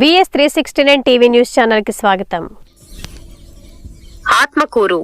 VS three sixty nine TV news ఛానల్కి స్వాగతం. ఆత్మకూరు.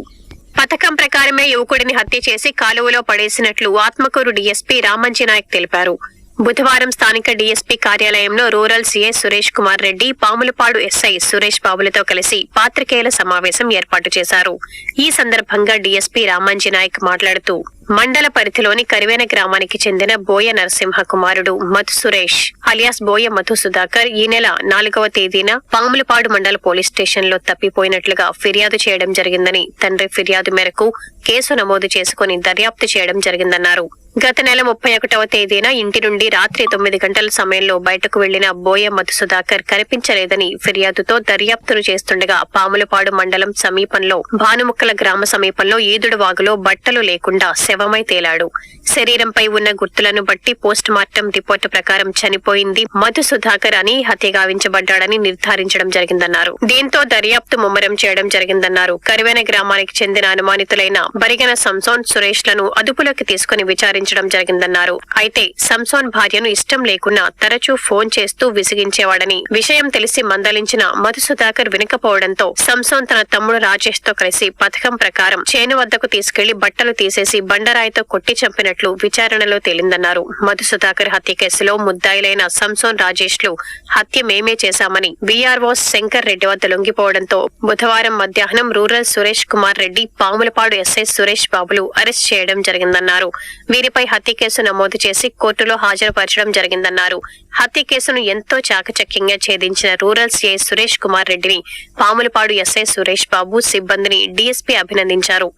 పథకం ప్రకారమే యువకుడిని హత్య చేసి కాలువలో పడేసినట్లు ఆత్మకూరు డీఎస్పీ రామంజీ నాయక్ తెలిపారు. బుధవారం స్థానిక డీఎస్పీ కార్యాలయంలో rural CA Suresh Kumar Reddy Pamulapadu SI Suresh బాబులతో కలిసి పాత్రికేయుల సమావేశం ఏర్పాటు చేశారు. ఈ సందర్భంగా డీఎస్పీ రామంజీ నాయక్ మాట్లాడుతూ మండల పరిధిలోని కరివేన గ్రామానికి చెందిన బోయ నరసింహ కుమారుడు మధు సురేష్ అలియాస్ బోయ మధు సుధాకర్ ఈ నెల నాలుగవ తేదీన పాములపాడు మండల పోలీస్ స్టేషన్లో తప్పిపోయినట్లుగా ఫిర్యాదు చేయడం జరిగిందని తండ్రి ఫిర్యాదు మేరకు కేసు నమోదు చేసుకుని దర్యాప్తు చేయడం జరిగిందన్నారు. గత నెల ముప్పై ఒకటవ తేదీన ఇంటి నుండి రాత్రి తొమ్మిది గంటల సమయంలో బయటకు వెళ్ళిన బోయ మధు సుధాకర్ కనిపించలేదని ఫిర్యాదుతో దర్యాప్తును చేస్తుండగా పాములపాడు మండలం సమీపంలో భానుముక్కల గ్రామ సమీపంలో ఈదుడు వాగులో బట్టలు లేకుండా శవమై తేలాడు. శరీరంపై ఉన్న గుర్తులను బట్టి పోస్ట్ మార్టం రిపోర్టు ప్రకారం చనిపోయింది మధు సుధాకర్ అని హత్య గావించబడ్డాడని నిర్ధారించడం జరిగిందన్నారు. దీంతో దర్యాప్తు ముమ్మరం చేయడం జరిగిందన్నారు. కరివెన గ్రామానికి చెందిన అనుమానితులైన బరిగన సంసోన్ సురేష్లను అదుపులోకి తీసుకుని విచారించడం జరిగిందన్నారు. అయితే సంసోన్ భార్యను ఇష్టం లేకున్నా తరచూ ఫోన్ చేస్తూ విసిగించేవాడని విషయం తెలిసి మందలించిన మధు సుధాకర్ వినకపోవడంతో సంసోన్ తన తమ్ముడు రాజేష్తో కలిసి పథకం ప్రకారం చేను వద్దకు తీసుకెళ్ళి బట్టలు తీసేసి బండరాయితో కొట్టి చంపినట్లు విచారణలో తేలిందన్నారు. మధుసుధాకర్ హత్య కేసులో ముద్దాయిలైన సంసోన్ రాజేష్లు హత్య మేమే చేశామని బీఆర్ఓ శంకర్ రెడ్డి వద్ద లొంగిపోవడంతో బుధవారం మధ్యాహ్నం రూరల్ సురేష్ కుమార్ రెడ్డి పాములపాడు ఎస్ఐ సురేష్ బాబులు అరెస్ట్ చేయడం జరిగిందన్నారు. వీరిపై హత్య కేసు నమోదు చేసి కోర్టులో హాజరుపరచడం జరిగిందన్నారు. హత్య కేసును ఎంతో చాకచక్యంగా ఛేదించిన రూరల్ సిఐ సురేష్ కుమార్ రెడ్డిని పాములపాడు ఎస్ఐ సురేష్ బాబు సిబ్బందిని డీఎస్పీ అభినందించారు.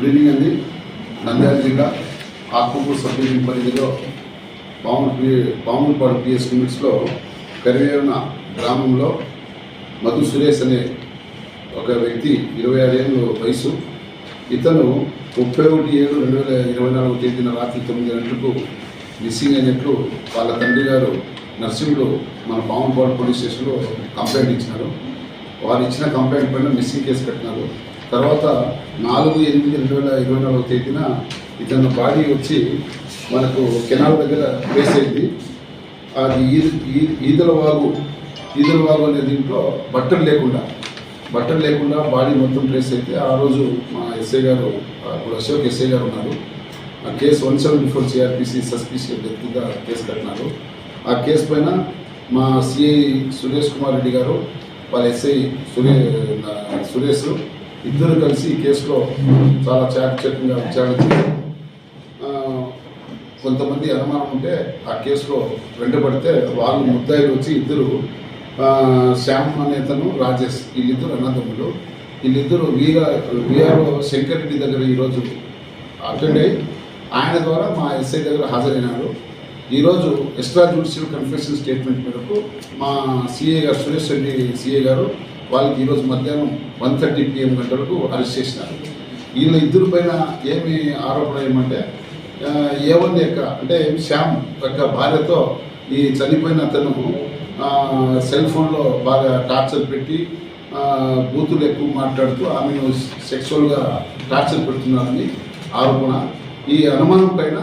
గుడ్ ఈవినింగ్ అండి. నంద్యాల జిల్లా ఆత్మకూరు సబ్ డివిజన్ పరిధిలో పాములు పాములపాడు పిఎస్ లిమిట్స్లో కరివేరణ గ్రామంలో మధు సురేష్ అనే ఒక వ్యక్తి ఇరవై ఆరేళ్ళు వయసు. ఇతను ముప్పై ఒకటి ఏడు రెండు వేల ఇరవై నాలుగు తేదీన రాత్రి తొమ్మిది గంటలకు మిస్సింగ్ అయినట్లు వాళ్ళ తండ్రి గారు నర్సింహులు మన పాములపాడు పోలీస్ స్టేషన్లో కంప్లైంట్ ఇచ్చినారు. వారు ఇచ్చిన కంప్లైంట్ పైన మిస్సింగ్ కేసు కట్టినారు తర్వాత నాలుగు ఎనిమిది రెండు వేల ఇరవై నాలుగు తేదీన ఇతను బాడీ వచ్చి మనకు కెనాల్ దగ్గర ప్లేస్ అయింది అది ఈద ఈ- ఈదల వాగు ఈదల వాగు అనే దీంట్లో బట్టలు లేకుండా బట్టలు లేకుండా బాడీ మొత్తం ప్లేస్ అయితే ఆ రోజు మా ఎస్ఐ గారు ఇప్పుడు అశోక్ ఎస్ఐ గారు ఉన్నారు. ఆ case one seventy four CrPC suspicious డెత్గా case కట్టినారు. ఆ కేసు పైన మా సిఐ సురేష్ కుమార్ రెడ్డి గారు వాళ్ళ ఎస్ఐ సురే సురేష్ ఇద్దరు కలిసి ఈ కేసులో చాలా చాకచక్యంగా విచారణ చేసి కొంతమంది అనుమానం ఉంటే ఆ కేసులో వెంటబడితే వాళ్ళు ముద్దాయిలు వచ్చి ఇద్దరు శ్యామ్ అనేతను రాజేష్ వీళ్ళిద్దరు అన్నదమ్ములు. వీళ్ళిద్దరు వీఆర్ వీఆర్ శంకర్ రెడ్డి దగ్గర ఈరోజు అటెండ్ అయ్యి ఆయన ద్వారా మా ఎస్ఐ దగ్గర హాజరైనారు. ఈరోజు ఎక్స్ట్రా జ్యుడిషియల్ కన్ఫెషన్ స్టేట్మెంట్ మేరకు మా సిఏ గారు సురేష్ రెడ్డి సిఏ గారు వాళ్ళకి ఈరోజు మధ్యాహ్నం వన్ థర్టీ పిఎం గంటలకు అరెస్ట్ చేసినారు. వీళ్ళ ఇద్దరు పైన ఏమి ఆరోపణ ఏమంటే ఏవన్ యొక్క అంటే శ్యామ్ యొక్క భార్యతో ఈ చనిపోయిన అతను సెల్ ఫోన్లో బాగా టార్చర్ పెట్టి బూతులు ఎక్కువ మాట్లాడుతూ ఆమెను సెక్సువల్గా టార్చర్ పెడుతున్నారని ఆరోపణ. ఈ అనుమానం పైన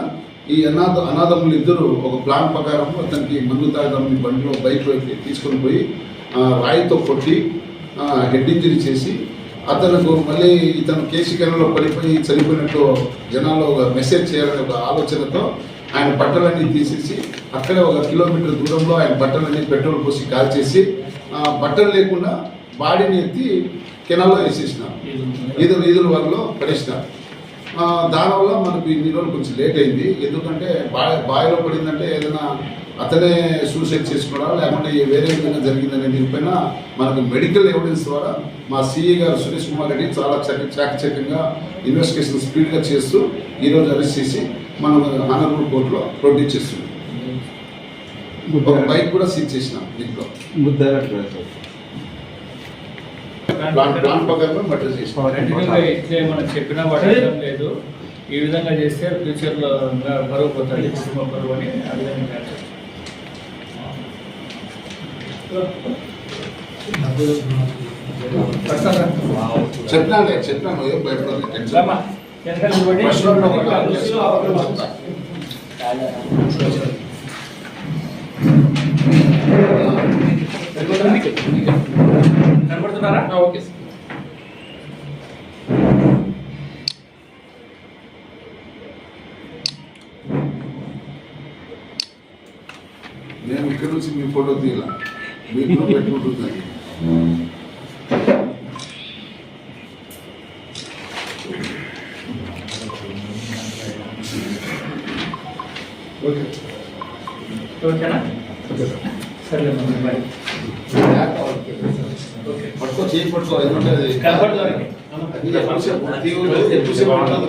ఈ అనాథ అనాథములు ఇద్దరు ఒక ప్లాన్ ప్రకారం అతనికి మందు తాగడం బండిలో బైక్ తీసుకొని పోయి రాయితో కొట్టి హెడ్ ఇంజరీ చేసి అతనికి మళ్ళీ ఇతను కేశికరణలో పడిపోయి చనిపోయినట్టు జనాల్లో ఒక మెసేజ్ చేయాలనే ఒక ఆలోచనతో ఆయన బట్టలన్నీ తీసేసి అక్కడే ఒక కిలోమీటర్ దూరంలో ఆయన బట్టలన్నీ పెట్రోల్ పోసి కాల్చేసి బట్టలు లేకుండా బాడీని ఎత్తి కెనాల్లో వేసేసిన ఈదులు ఈదుల వరలో పడేసిన దానివల్ల మనకు ఇన్ని రోజులు కొంచెం లేట్ అయింది. ఎందుకంటే బాయ్ బావిలో పడిందంటే ఏదైనా అతనే సూసైడ్ చేసుకోవడా లేకుంటే వేరే విధంగా జరిగిందనే దీనిపైన మనకు మెడికల్ ఎవిడెన్స్ ద్వారా మా సిఈ గారు సురేష్ కుమార్ రెడ్డి చాలా చక చాకచక్యంగా ఇన్వెస్టిగేషన్ స్పీడ్గా చేస్తూ ఈరోజు అరెస్ట్ చేసి మనం ఆనరబుల్ కోర్టులో ప్రొడ్యూస్ చేస్తున్నాం ఒక బైక్ కూడా సీజ్ చేసినాం దీంట్లో. ప్లాన్ ప్లాన్ ప్రకారం మర్డర్ చేసినాం. కంటిన్యూగా ఇట్లే మనం చెప్పినా పడడం లేదు. ఈ విధంగా చేస్తే ఫ్యూచర్లో ఇంకా బరువు పోతుంది కుటుంబ బరువు అని ఆ విధంగా చేస్తాం. చెప్పినాలే చెప్పినాను ఏం భయపడలేదు టెన్షన్ ఓకే సార్ నేను ఇక్కడ నుంచి మీ ఫోటో తీయాల మీ గ్రూప్ పెట్టుకుంటుందని ఓకే ఓకేనా సరే బాయ్ పట్టుకో చేయి పట్టుకో ఎందుకంటే అది కనపడుతుంది అది ఎక్కువసేపు ఉంటుంది.